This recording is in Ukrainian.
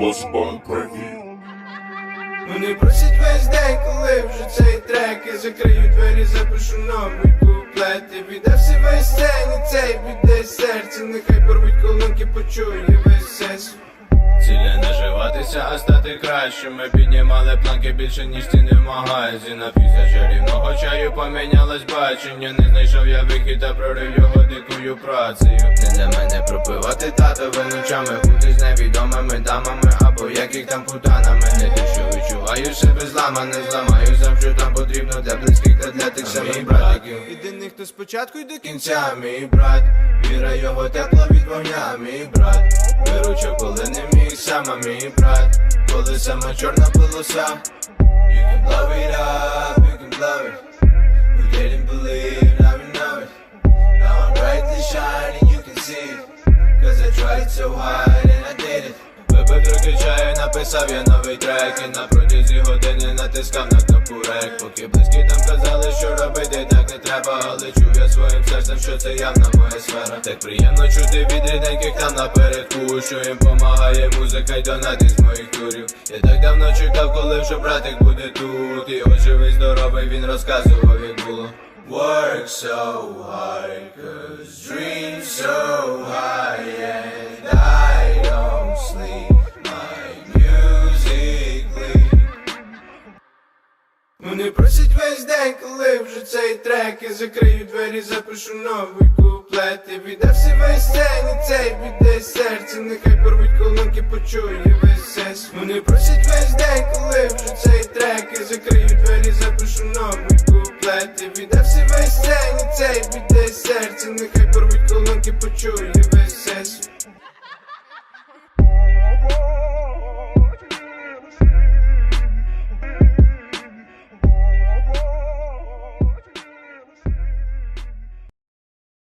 Лоспан Прегі. Вони просять весь день, коли вже цей трек. І закрию двері, запишу новий куплет. І віддався весь сцені, цей біде серце. Нехай порвуть колонки, почує весь сес Цілі наживатися, а стати кращим. Ми піднімали планки більше, ніж ціни в магазі На після чарівного чаю помінялось бачення. Не знайшов я вихід, а прорив його дикою працею. Не для мене пропивати татове ночами Бути з невідомими дамами Або яких там путанами. Не те, що відчуваю себе зламане Зламаю сам, що там потрібно для близьких та для тих самих братиків Єдиний, хто спочатку й до кінця, мій брат. Віра його тепло від вогня, мій брат. Виручив, коли не міг сама, мій брат. Коли сама чорна полоса You can I tried so hard and I did it Випив чаю, написав я новий трек. І на протязі години натискав на кнопку рек Поки близькі там казали, що робити так не треба Але чув я своїм серцем, що це явна моя сфера. Так приємно чути від рідненьких там напередку Що їм помагає музика й донати з моїх турів Я так давно чекав, коли вже братик буде тут. І от живий, здоровий, він розказував, як було. Work so hard, cause dreams so Вони просять весь день, коли вже цей трек. І закрию двері, запишу новий куплет. І віддався весь сцені, цей біде серце. Нехай порвуть колонки, почує весь сес Вони просять весь день, коли вже цей трек. І закрию двері, запишу новий куплет. І віддався весь сцені, цей біде серце. Нехай порвуть